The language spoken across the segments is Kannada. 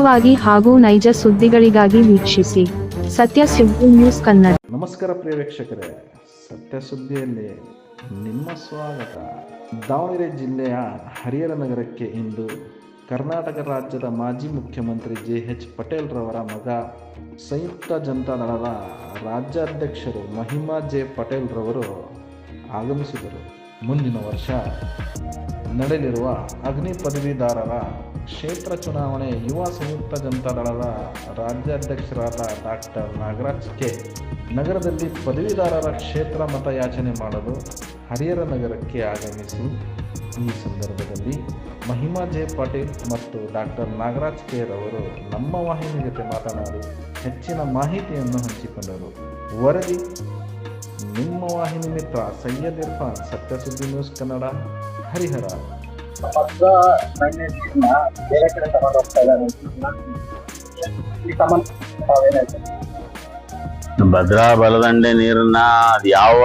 ವಾಗಿ ಹಾಗೂ ನೈಜ ಸುದ್ದಿಗಳಿಗಾಗಿ ವೀಕ್ಷಿಸಿ ಸತ್ಯ ಸುದ್ದಿ ನ್ಯೂಸ್ ಕನ್ನಡ. ನಮಸ್ಕಾರ ಪ್ರಿಯ ಸತ್ಯ ಸುದ್ದಿಯಲ್ಲಿ ನಿಮ್ಮ ಸ್ವಾಗತ. ದಾವಣಗೆರೆ ಜಿಲ್ಲೆಯ ಹರಿಹರ ನಗರಕ್ಕೆ ಇಂದು ಕರ್ನಾಟಕ ರಾಜ್ಯದ ಮಾಜಿ ಮುಖ್ಯಮಂತ್ರಿ ಜೆ ಎಚ್ ಪಟೇಲ್ ರವರ ಮಗ ಸಂಯುಕ್ತ ಜನತಾದಳದ ರಾಜ್ಯಾಧ್ಯಕ್ಷರು ಮಹಿಮಾ ಜೆ. ಪಟೇಲ್ ರವರು ಆಗಮಿಸಿದರು. ಮುಂದಿನ ವರ್ಷ ನಡೆಯಲಿರುವ ಅಗ್ನಿ ಪದವೀಧರರ ಕ್ಷೇತ್ರ ಚುನಾವಣೆ ಯುವ ಸಂಯುಕ್ತ ಜನತಾದಳದ ರಾಜ್ಯಾಧ್ಯಕ್ಷರಾದ ಡಾಕ್ಟರ್ ನಾಗರಾಜ್ ಕೆ. ನಗರದಲ್ಲಿ ಪದವೀಧರರ ಕ್ಷೇತ್ರ ಮತಯಾಚನೆ ಮಾಡಲು ಹರಿಹರ ನಗರಕ್ಕೆ ಆಗಮಿಸಿ, ಈ ಸಂದರ್ಭದಲ್ಲಿ ಮಹಿಮಾ ಜೆ. ಪಾಟೀಲ್ ಮತ್ತು ಡಾಕ್ಟರ್ ನಾಗರಾಜ್ ಕೆ. ರವರು ನಮ್ಮ ವಾಹಿನಿ ಜೊತೆ ಮಾತನಾಡಿ ಹೆಚ್ಚಿನ ಮಾಹಿತಿಯನ್ನು ಹಂಚಿಕೊಂಡರು. ವರದಿ, ನಿಮ್ಮ ವಾಹಿನಿ ಮಿತ್ರ ಸೈಯದ್ ಇರ್ಫಾನ್ ಸತ್ಯಸುದ್ದಿ ನ್ಯೂಸ್ ಕನ್ನಡ, ಹರಿಹರ. ಬೇರೆ ಕಡೆ ತಗೊಂಡು ಹೋಗ್ತಾ ಇದ್ದಾರೆ ಈ ಸಂಬಂಧ? ಭದ್ರಾ ಬಲದಂಡೆ ನೀರನ್ನ ಅದು ಯಾವ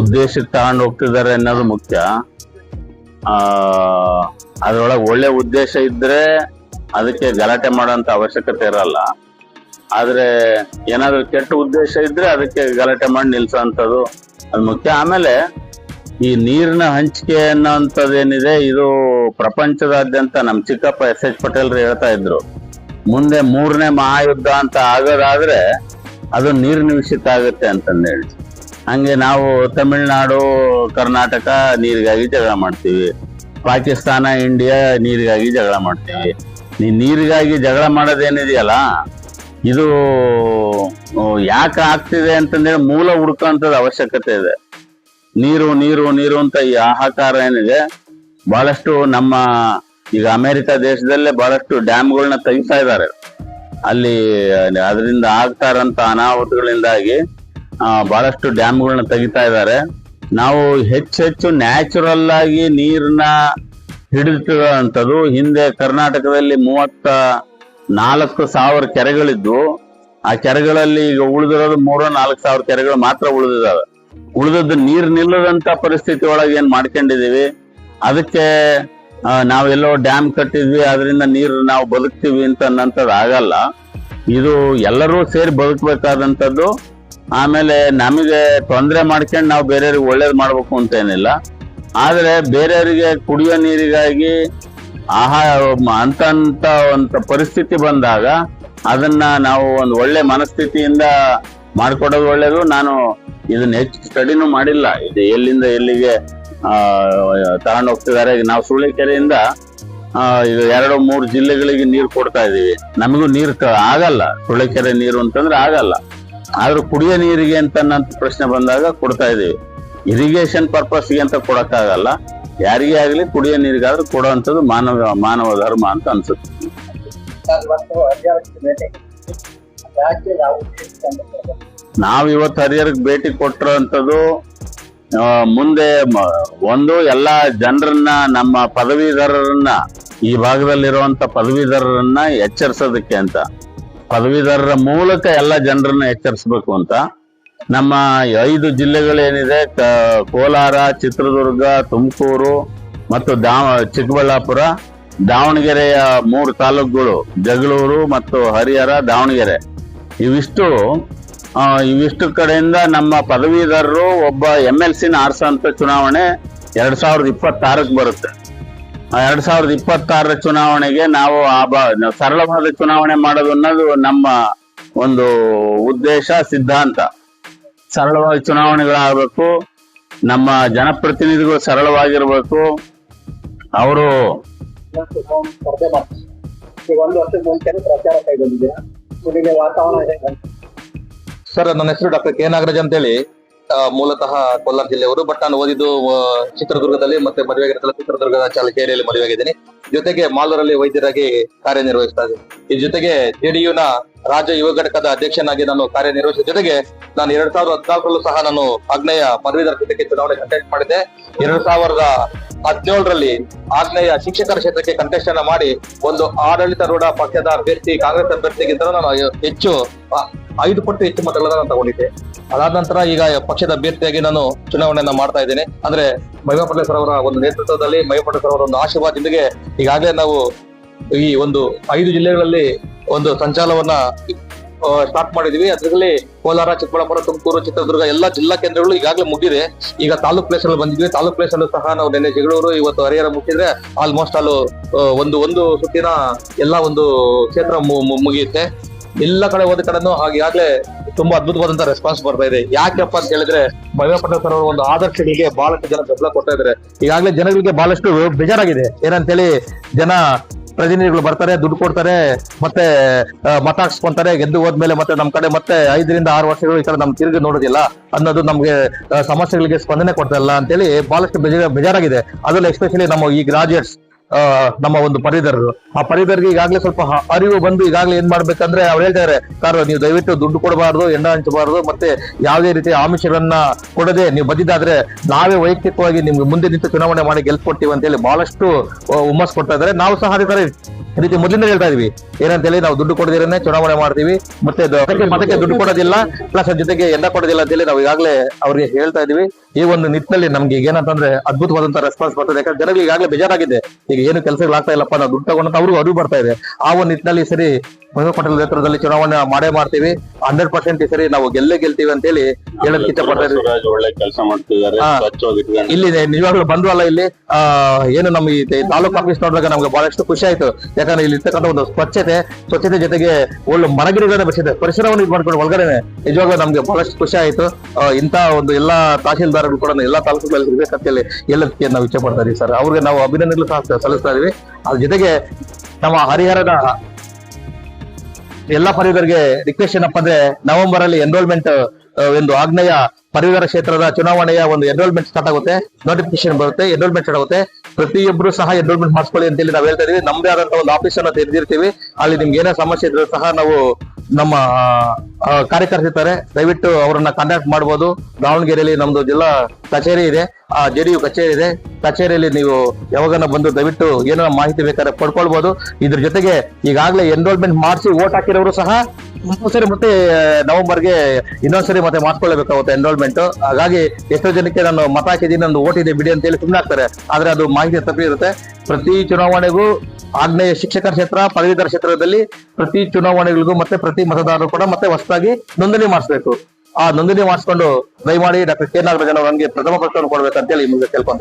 ಉದ್ದೇಶಕ್ಕೆ ತಗೊಂಡು ಹೋಗ್ತಿದ್ದಾರೆ ಅನ್ನೋದು ಮುಖ್ಯ. ಅದ್ರೊಳಗೆ ಒಳ್ಳೆ ಉದ್ದೇಶ ಇದ್ರೆ ಅದಕ್ಕೆ ಗಲಾಟೆ ಮಾಡೋಂಥ ಅವಶ್ಯಕತೆ ಇರಲ್ಲ. ಆದರೆ ಏನಾದ್ರೂ ಕೆಟ್ಟ ಉದ್ದೇಶ ಇದ್ರೆ ಅದಕ್ಕೆ ಗಲಾಟೆ ಮಾಡಿ ನಿಲ್ಸೋಂಥದ್ದು ಅದು ಮುಖ್ಯ. ಆಮೇಲೆ ಈ ನೀರಿನ ಹಂಚಿಕೆ ಅನ್ನೋಂಥದ್ದೇನಿದೆ, ಇದು ಪ್ರಪಂಚದಾದ್ಯಂತ ನಮ್ಮ ಚಿಕ್ಕಪ್ಪ ಎಸ್ ಎಚ್ ಪಟೇಲ್ರು ಹೇಳ್ತಾ ಇದ್ರು. ಮುಂದೆ ಮೂರನೇ ಮಹಾಯುದ್ಧ ಅಂತ ಆಗೋದಾದ್ರೆ ಅದು ನೀರಿನ ನಿಮಿಷಿತ ಆಗುತ್ತೆ ಅಂತಂದೇಳಿ ಹಂಗೆ ನಾವು ತಮಿಳ್ನಾಡು, ಕರ್ನಾಟಕ ನೀರಿಗಾಗಿ ಜಗಳ ಮಾಡ್ತೀವಿ. ಪಾಕಿಸ್ತಾನ, ಇಂಡಿಯಾ ನೀರಿಗಾಗಿ ಜಗಳ ಮಾಡ್ತೀವಿ. ನೀ ನೀರಿಗಾಗಿ ಜಗಳ ಮಾಡೋದೇನಿದೆಯಲ್ಲ, ಇದು ಯಾಕೆ ಆಗ್ತಿದೆ ಅಂತಂದ್ರೆ ಮೂಲ ಹುಡ್ಕೋಂಥದ್ದು ಅವಶ್ಯಕತೆ ಇದೆ. ನೀರು ನೀರು ನೀರು ಅಂತ ಈ ಹಾಹಾಕಾರ ಏನಿದೆ, ಬಹಳಷ್ಟು ನಮ್ಮ ಈಗ ಅಮೆರಿಕ ದೇಶದಲ್ಲೇ ಬಹಳಷ್ಟು ಡ್ಯಾಮ್ಗಳನ್ನ ತೆಗಿತಾ ಇದ್ದಾರೆ. ಅಲ್ಲಿ, ಅದರಿಂದ ಆಗ್ತಾ ಇರೋಂಥ ಅನಾಹುತಗಳಿಂದಾಗಿ ಬಹಳಷ್ಟು ಡ್ಯಾಮ್ಗಳನ್ನ ತೆಗಿತಾ ಇದ್ದಾರೆ. ನಾವು ಹೆಚ್ಚೆಚ್ಚು ಹೆಚ್ಚು ನ್ಯಾಚುರಲ್ ಆಗಿ ನೀರನ್ನ ಹಿಡಿದಿಟ್ಟಿರುವಂಥದ್ದು ಹಿಂದೆ ಕರ್ನಾಟಕದಲ್ಲಿ ಮೂವತ್ತ ನಾಲ್ಕು ಸಾವಿರ ಕೆರೆಗಳಿದ್ದು, ಆ ಕೆರೆಗಳಲ್ಲಿ ಈಗ ಉಳಿದಿರೋದು ಮೂರು, ನಾಲ್ಕು ಸಾವಿರ ಕೆರೆಗಳು ಮಾತ್ರ ಉಳಿದಿದ್ದಾವೆ. ಉಳಿದದ್ದು ನೀರು ನಿಲ್ಲದಂತ ಪರಿಸ್ಥಿತಿ ಒಳಗೆ ಏನ್ ಮಾಡ್ಕೊಂಡಿದೀವಿ? ಅದಕ್ಕೆ ನಾವೆಲ್ಲೋ ಡ್ಯಾಮ್ ಕಟ್ಟಿದ್ವಿ ಅದರಿಂದ ನೀರು ನಾವು ಬದುಕ್ತೀವಿ ಅಂತ ಅನ್ನಂಥದ್ದು ಆಗಲ್ಲ. ಇದು ಎಲ್ಲರೂ ಸೇರಿ ಬದುಕಬೇಕಾದಂಥದ್ದು. ಆಮೇಲೆ ನಮಗೆ ತೊಂದರೆ ಮಾಡ್ಕೊಂಡು ನಾವು ಬೇರೆಯವ್ರಿಗೆ ಒಳ್ಳೇದು ಮಾಡಬೇಕು ಅಂತ ಏನಿಲ್ಲ ಆದ್ರೆ ಬೇರೆಯವರಿಗೆ ಕುಡಿಯೋ ನೀರಿಗಾಗಿ ಆಹಾರ ಅಂತ ಒಂದು ಪರಿಸ್ಥಿತಿ ಬಂದಾಗ ಅದನ್ನ ನಾವು ಒಂದು ಒಳ್ಳೆ ಮನಸ್ಥಿತಿಯಿಂದ ಮಾಡ್ಕೊಡೋದು ಒಳ್ಳೇದು. ನಾನು ಇದನ್ನ ಹೆಚ್ಚು ಸ್ಟಡಿನೂ ಮಾಡಿಲ್ಲ. ಇದು ಎಲ್ಲಿಂದ ಎಲ್ಲಿಗೆ ತಗೊಂಡು ಹೋಗ್ತಿದ್ದಾರೆ. ಈಗ ನಾವು ಸುಳ್ಳಿಕೆರೆಯಿಂದ ಕೆರೆಯಿಂದ ಈಗ ಎರಡು, ಮೂರು ಜಿಲ್ಲೆಗಳಿಗೆ ನೀರು ಕೊಡ್ತಾ ಇದೀವಿ ನಮಗೂ ನೀರು ಆಗಲ್ಲ. ಸುಳ್ಳಿಕೆರೆ ನೀರು ಅಂತಂದ್ರೆ ಆಗಲ್ಲ. ಆದ್ರೂ ಕುಡಿಯೋ ನೀರಿಗೆ ಅಂತ ಪ್ರಶ್ನೆ ಬಂದಾಗ ಕೊಡ್ತಾ ಇದೀವಿ ಇರಿಗೇಷನ್ ಪರ್ಪಸ್ಗೆ ಅಂತ ಕೊಡಕ್ಕಾಗಲ್ಲ. ಯಾರಿಗೇ ಆಗಲಿ ಕುಡಿಯೋ ನೀರಿಗಾದ್ರೂ ಕೊಡುವಂಥದ್ದು ಮಾನವ ಮಾನವ ಧರ್ಮ ಅಂತ ಅನ್ಸುತ್ತೆ. ನಾವ್ ಇವತ್ತು ಹರಿಹರಕ್ಕೆ ಭೇಟಿ ಕೊಟ್ಟಿರೋಂಥದ್ದು ಮುಂದೆ ಒಂದು ಎಲ್ಲಾ ಜನರನ್ನ, ನಮ್ಮ ಪದವೀಧರರನ್ನ, ಈ ಭಾಗದಲ್ಲಿರುವಂತ ಪದವೀಧರರನ್ನ ಎಚ್ಚರಿಸೋದಕ್ಕೆ ಅಂತ. ಪದವೀಧರರ ಮೂಲಕ ಎಲ್ಲ ಜನರನ್ನ ಎಚ್ಚರಿಸಬೇಕು ಅಂತ. ನಮ್ಮ ಐದು ಜಿಲ್ಲೆಗಳೇನಿದೆ ಕೋಲಾರ, ಚಿತ್ರದುರ್ಗ, ತುಮಕೂರು ಮತ್ತು ದಾವ, ಚಿಕ್ಕಬಳ್ಳಾಪುರ, ದಾವಣಗೆರೆಯ ಮೂರು ತಾಲೂಕುಗಳು, ಜಗಳೂರು ಮತ್ತು ಹರಿಹರ, ದಾವಣಗೆರೆ. ಇವಿಷ್ಟು ಇವಿಷ್ಟು ಕಡೆಯಿಂದ ನಮ್ಮ ಪದವೀಧರರು ಒಬ್ಬ ಎಂ ಎಲ್ ಸಿನ ಆರಿಸೋಂಥ ಚುನಾವಣೆ ಎರಡ್ ಸಾವಿರದ ಇಪ್ಪತ್ತಾರಕ್ಕೆ ಬರುತ್ತೆ. ಎರಡು ಸಾವಿರದ ಇಪ್ಪತ್ತಾರರ ಚುನಾವಣೆಗೆ ನಾವು ಆ ಬ- ಸರಳವಾದ ಚುನಾವಣೆ ಮಾಡೋದು ಅನ್ನೋದು ನಮ್ಮ ಒಂದು ಉದ್ದೇಶ, ಸಿದ್ಧಾಂತ. ಸರಳವಾಗಿ ಚುನಾವಣೆಗಳಾಗಬೇಕು, ನಮ್ಮ ಜನಪ್ರತಿನಿಧಿಗಳು ಸರಳವಾಗಿರ್ಬೇಕು. ಅವರು ಒಂದು ಪ್ರಚಾರ ವಾತಾವರಣ? ಸರ್, ನನ್ನ ಹೆಸರು ಡಾಕ್ಟರ್ ಕೆ ನಾಗರಾಜ್ ಅಂತೇಳಿ. ಹೇಳಿ ಮೂಲತಃ ಕೋಲಾರ ಜಿಲ್ಲೆಯವರು, ಬಟ್ ನಾನು ಓದಿದ್ದು ಚಿತ್ರದುರ್ಗದಲ್ಲಿ ಮತ್ತೆ ಮದುವೆ ಮದುವೆಗಿರತ್ತಲ್ಲ ಚಿತ್ರದುರ್ಗದ ಚಾಲಕೇರಿಯಲ್ಲಿ ಮದುವೆಯಾಗಿದ್ದೀನಿ ಜೊತೆಗೆ ಮಾಲೂರಲ್ಲಿ ವೈದ್ಯರಾಗಿ ಕಾರ್ಯನಿರ್ವಹಿಸ್ತಾ ಇದ್ದೀನಿ. ಈ ಜೊತೆಗೆ ಜೆಡಿಯುನ ರಾಜ್ಯ ಯುವ ಘಟಕದ ಅಧ್ಯಕ್ಷನಾಗಿ ನಾನು ಕಾರ್ಯನಿರ್ವಹಿಸಿದ ಜೊತೆಗೆ ನಾನು ಎರಡ್ ಸಾವಿರದ ಹದಿನಾಲ್ಕರಲ್ಲೂ ಸಹ ನಾನು ಆಗ್ನೇಯ ಪದವೀಧರ ಜೊತೆಗೆ ಚುನಾವಣೆ ಕಂಟೆಕ್ಟ್ ಮಾಡಿದ್ದೆ. ಎರಡ್ ಸಾವಿರದ ಹದಿನೇಳರಲ್ಲಿ ಆಗ್ನೇಯ ಶಿಕ್ಷಕರ ಕ್ಷೇತ್ರಕ್ಕೆ ಕಂಟೆಸ್ಟ್ ಅನ್ನ ಮಾಡಿ ಒಂದು ಆಡಳಿತಾರೂಢ ಪಕ್ಷದ ಅಭ್ಯರ್ಥಿ, ಕಾಂಗ್ರೆಸ್ ಅಭ್ಯರ್ಥಿಗಿಂತ ನಾನು ಹೆಚ್ಚು ಐದು ಪಟ್ಟು ಹೆಚ್ಚು ಮತಗಳನ್ನ ನಾನು ತಗೊಂಡಿದ್ದೆ. ಅದಾದ ನಂತರ ಈಗ ಪಕ್ಷದ ಅಭ್ಯರ್ಥಿಯಾಗಿ ನಾನು ಚುನಾವಣೆಯನ್ನ ಮಾಡ್ತಾ ಇದ್ದೇನೆ. ಅಂದ್ರೆ ಮಹಿಮಾ ಪಟೇಲ್ ಅವರ ಒಂದು ನೇತೃತ್ವದಲ್ಲಿ ಮಹಿಮಾ ಪಟೇಲ್ ಅವರ ಒಂದು ಆಶೀರ್ವಾದದೊಂದಿಗೆ ಈಗಾಗಲೇ ನಾವು ಈ ಒಂದು ಐದು ಜಿಲ್ಲೆಗಳಲ್ಲಿ ಒಂದು ಸಂಚಾಲವನ್ನ ಸ್ಟಾರ್ಟ್ ಮಾಡಿದೀವಿ. ಅದರಲ್ಲಿ ಕೋಲಾರ, ಚಿಕ್ಕಬಳ್ಳಾಪುರ, ತುಮಕೂರು, ಚಿತ್ರದುರ್ಗ ಎಲ್ಲಾ ಜಿಲ್ಲಾ ಕೇಂದ್ರಗಳು ಈಗಾಗಲೇ ಮುಗಿದಿದೆ. ಈಗ ತಾಲೂಕ್ ಪ್ಲೇಸ್ ಅಲ್ಲಿ ಬಂದಿದ್ವಿ. ತಾಲೂಕ್ ಪ್ಲೇಸ್ ಅಲ್ಲೂ ಸಹ ನಾವು ನಿನ್ನೆ ಜಗಳೂರು, ಇವತ್ತು ಹರಿಹರ ಮುಟ್ಟಿದ್ರೆ ಆಲ್ಮೋಸ್ಟ್ ಅಲ್ಲೂ ಒಂದು ಒಂದು ಸುತ್ತಿನ ಎಲ್ಲಾ ಒಂದು ಕ್ಷೇತ್ರ ಮುಗಿಯುತ್ತೆ. ಎಲ್ಲ ಕಡೆ ಹೋದ ಕಡೆನೂ ಈಗಾಗಲೇ ತುಂಬಾ ಅದ್ಭುತವಾದಂತ ರೆಸ್ಪಾನ್ಸ್ ಬರ್ತಾ ಇದೆ. ಯಾಕೆಪ್ಪ ಅಂತ ಹೇಳಿದ್ರೆ ಭೈರವ ಸರ್ ಅವರ ಒಂದು ಆದರ್ಶಗಳಿಗೆ ಬಹಳಷ್ಟು ಜನ ಬೆಂಬಲ ಕೊಡ್ತಾ ಇದ್ದಾರೆ. ಈಗಾಗಲೇ ಜನಗಳಿಗೆ ಬಹಳಷ್ಟು ಬೇಜಾರಾಗಿದೆ. ಏನಂತೇಳಿ ಜನ ಪ್ರತಿನಿಧಿಗಳು ಬರ್ತಾರೆ, ದುಡ್ಡು ಕೊಡ್ತಾರೆ, ಮತ್ತೆ ಮತ ಹಾಕ್ಸ್ಕೊಂತಾರೆ, ಗೆದ್ದು ಹೋದ್ಮೇಲೆ ಮತ್ತೆ ನಮ್ ಕಡೆ ಮತ್ತೆ ಐದರಿಂದ ಆರು ವರ್ಷಗಳು ಈ ಕಡೆ ನಮ್ ತಿರುಗಿ ನೋಡೋದಿಲ್ಲ. ಅನ್ನೋದು ನಮ್ಗೆ ಸಮಸ್ಯೆಗಳಿಗೆ ಸ್ಪಂದನೆ ಕೊಡ್ತಾ ಇಲ್ಲ ಅಂತೇಳಿ ಬಹಳಷ್ಟು ಬೇಜಾರ, ಬೇಜಾರಾಗಿದೆ. ಅದರಲ್ಲಿ ಎಸ್ಪೆಷಲಿ ನಮ್ಮ ಈ ಗ್ರಾಜುಯೇಟ್ಸ್ ನಮ್ಮ ಒಂದು ಪರಿಧರರು. ಆ ಪದವೀಧರಿಗೆ ಈಗಾಗಲೇ ಸ್ವಲ್ಪ ಅರಿವು ಬಂದು ಈಗಾಗಲೇ ಏನ್ ಮಾಡ್ಬೇಕಂದ್ರೆ ಅವ್ರು ಹೇಳ್ತಾರೆ ಸರ್ ನೀವು ದಯವಿಟ್ಟು ದುಡ್ಡು ಕೊಡಬಾರ್ದು ಎಂಡ ಹಂಚಬಾರ್ದು ಮತ್ತೆ ಯಾವುದೇ ರೀತಿಯ ಆಮಿಷಗಳನ್ನ ಕೊಡದೆ ನೀವು ಬದ್ದಿದ್ದಾದ್ರೆ ನಾವೇ ವೈಯಕ್ತಿಕವಾಗಿ ನಿಮ್ಗೆ ಮುಂದೆ ನಿಂತು ಚುನಾವಣೆ ಮಾಡಿ ಗೆಲ್ಸ್ಕೊಡ್ತೀವಿ ಅಂತೇಳಿ ಬಹಳಷ್ಟು ಆ, ಹುಮ್ಮಸ್ ಕೊಡ್ತಾ ಇದಾರೆ ನಾವು ಸಹ ಅದೇ ತರ ರೀತಿ ಮೊದಲಿಂದ ಹೇಳ್ತಾ ಇದೀವಿ. ಏನಂತೇಳಿ ನಾವು ದುಡ್ಡು ಕೊಡದಿರನೆ ಚುನಾವಣೆ ಮಾಡ್ತೀವಿ. ಮತ್ತೆ ಮತಕ್ಕೆ ದುಡ್ಡು ಕೊಡೋದಿಲ್ಲ ಪ್ಲಸ್ ಜೊತೆಗೆ ಎಂದ ಕೊಡೋದಿಲ್ಲ ಅಂತ ಹೇಳಿ ನಾವು ಈಗಾಗಲೇ ಅವ್ರಿಗೆ ಹೇಳ್ತಾ ಇದೀವಿ. ಈ ಒಂದು ನಿಟ್ಟಿನಲ್ಲಿ ನಮ್ಗೆ ಈಗ ಏನಂತಂದ್ರೆ ಅದ್ಭುತವಾದಂತ ರೆಸ್ಪಾನ್ಸ್ ಬರ್ತದೆ. ಯಾಕಂದ್ರೆ ಜನರಿಗೆ ಈಗಾಗಲೇ ಬೇಜಾರಾಗಿದೆ. ಈಗ ಏನು ಕೆಲಸಗಳು ಆಗ್ತಾ ಇಲ್ಲಪ್ಪ ನಾವು ದುಡ್ಡು ತಗೊಂಡಂತ ಅವ್ರಿಗೂ ಅರಿವು ಬರ್ತಾ ಇದೆ. ಆ ಒಂದು ನಿಟ್ಟಿನಲ್ಲಿ ಸರಿ ಪಟೇಲ್ ನೇತೃತ್ವದಲ್ಲಿ ಚುನಾವಣೆ ಮಾಡೇ ಮಾಡ್ತೀವಿ. ಹಂಡ್ರೆಡ್ ಪರ್ಸೆಂಟ್ ಈ ಸರಿ ನಾವು ಗೆಲ್ಲೇ ಗೆಲ್ತೀವಿ ಅಂತೇಳಿ ಹೇಳಕ್ ಇಷ್ಟ ಪಡ್ತಾ ಬಸವರಾಜ್ ಒಳ್ಳೆ ಕೆಲಸ ಮಾಡ್ತಿದ್ದಾರೆ. ಹಾ. ಸ್ವಚ್ಛವಾಗಿ ಇಟ್ಕೊಂಡು. ಇಲ್ಲಿ ನಿಜವಾಗ್ಲೂ ಬಂದ್ವಲ್ಲ ಇಲ್ಲಿ ಏನು ನಮ್ಮ ಈ ತಾಲೂಕು ಆಫೀಸ್ ನೋಡಿದಾಗ ನಮ್ಗೆ ಬಹಳಷ್ಟು ಖುಷಿ ಆಯ್ತು. ಯಾಕಂದ್ರೆ ಇಲ್ಲಿ ಇರ್ತಕ್ಕಂಥ ಒಂದು ಸ್ವಚ್ಛತೆ ಸ್ವಚ್ಛತೆ ಜೊತೆಗೆ ಒಳ್ಳೆ ಮರಗಿಡಗಳನ್ನ ಬೆಳೆಸಿದೆ ಪರಿಸರವನ್ನು ಇದು ಮಾಡ್ಕೊಂಡು ಒಳಗಡೆ ನಿಜವಾಗ್ಲೂ ನಮ್ಗೆ ಬಹಳಷ್ಟು ಖುಷಿ ಆಯ್ತು. ಇಂಥ ಒಂದು ಎಲ್ಲಾ ತಹಶೀಲ್ದಾರರು ಕೂಡ ಎಲ್ಲಾ ತಾಲೂಕುಗಳಲ್ಲಿ ಇರ್ಬೇಕಂತೇಳಿ ಎಲ್ಲದಕ್ಕೆ ನಾವು ಇಚ್ಛೆ ಪಡ್ತಾ ಇದೀವಿ ಸರ್. ಅವ್ರಿಗೆ ನಾವು ಅಭಿನಂದನೆಗಳು ಸಹ ಸಲ್ಲಿಸ್ತಾ ಇದೀವಿ. ಅದ್ರ ಜೊತೆಗೆ ನಮ್ಮ ಹರಿಹರದ ಎಲ್ಲಾ ಪದವೀಧರಿಗೆ ರಿಕ್ವೆಸ್ಟ್ ಏನಪ್ಪ ಅಂದ್ರೆ ನವೆಂಬರ್ ಅಲ್ಲಿ ಎನ್ರೋಲ್ಮೆಂಟ್ ಒಂದು ಆಗ್ನೇಯ ಪರಿವಾರ ಕ್ಷೇತ್ರದ ಚುನಾವಣೆಯ ಒಂದು ಎನ್ರೋಲ್ಮೆಂಟ್ ಸ್ಟಾರ್ಟ್ ಆಗುತ್ತೆ. ನೋಟಿಫಿಕೇಶನ್ ಬರುತ್ತೆ ಎನ್ರೋಲ್ಮೆಂಟ್ ಸ್ಟಾರ್ಟ್ ಆಗುತ್ತೆ. ಪ್ರತಿಯೊಬ್ಬರು ಸಹ ಎನ್ರೋಲ್ಮೆಂಟ್ ಮಾಡಿಸ್ಕೊಳ್ಳಿ ಅಂತೇಳಿ ನಾವು ಹೇಳ್ತಾ ಇದೀವಿ. ನಮ್ದೇ ಆದಂತ ಒಂದು ಆಫೀಸ್ ಅನ್ನ ತೆರೆದಿರ್ತೀವಿ ಅಲ್ಲಿ ನಿಮ್ಗೆ ಏನೇ ಸಮಸ್ಯೆ ಇದ್ರೂ ಸಹ ನಾವು ನಮ್ಮ ಕಾರ್ಯಕರ್ತಿರ್ತಾರೆ ದಯವಿಟ್ಟು ಅವರನ್ನ ಕಾಂಟ್ಯಾಕ್ಟ್ ಮಾಡಬಹುದು ದಾವಣಗೆರೆಯಲ್ಲಿ ನಮ್ದು ಜಿಲ್ಲಾ ಕಚೇರಿ ಇದೆ. ಆ ಜೆಡಿಯು ಕಚೇರಿ ಇದೆ. ಕಚೇರಿಯಲ್ಲಿ ನೀವು ಯಾವಾಗನ ಬಂದು ದಯವಿಟ್ಟು ಏನೋ ಮಾಹಿತಿ ಬೇಕಾದ್ರೆ ಪಡ್ಕೊಳ್ಬಹುದು ಇದ್ರ ಜೊತೆಗೆ ಈಗಾಗಲೇ ಎನ್ರೋಲ್ಮೆಂಟ್ ಮಾಡಿಸಿ ಓಟ್ ಹಾಕಿರೋರು ಸಹ ಇನ್ನೊಂದ್ಸರಿ ಮತ್ತೆ ನವೆಂಬರ್ಗೆ ಇನ್ನೊಂದ್ಸರಿ ಮತ್ತೆ ಮಾಡ್ಕೊಳ್ಳಬೇಕಾಗುತ್ತೆ ಎನ್ರೋಲ್ಮೆಂಟ್ ಹಾಗಾಗಿ ಎಷ್ಟೋ ಜನಕ್ಕೆ ನಾನು ಮತ ಹಾಕಿದ್ದೀನಿ, ನಂದು ಓಟ್ ಇದೆ ಬಿಡಿ ಅಂತ ಹೇಳಿ ಸುಮ್ಮನೆ ಆಗ್ತಾರೆ. ಆದ್ರೆ ಅದು ಮಾಹಿತಿ ತಪ್ಪಿರುತ್ತೆ ಪ್ರತಿ ಚುನಾವಣೆಗೂ ಆಗ್ನೇಯ ಶಿಕ್ಷಕರ ಕ್ಷೇತ್ರ, ಪದವೀಧರ ಕ್ಷೇತ್ರದಲ್ಲಿ ಪ್ರತಿ ಚುನಾವಣೆಗಳಿಗೂ ಮತ್ತೆ ಪ್ರತಿ ಮತದಾರರು ಕೂಡ ಮತ್ತೆ ಹೊಸದಾಗಿ ನೋಂದಣಿ ಮಾಡಿಸ್ಬೇಕು. ಆ ನೋಂದಣಿ ಮಾಡಿಸ್ಕೊಂಡು, ದಯಮಾಡಿ ಡಾಕ್ಟರ್ ಕೆ ನಾಗರಾಜನ್ ಅವರು ನನಗೆ ಪ್ರಥಮ ಪುರಸ್ಕಾರ ಕೊಡ್ಬೇಕಂತೇಳಿ ಮುಂದೆ ಕೇಳ್ಕೊಂತ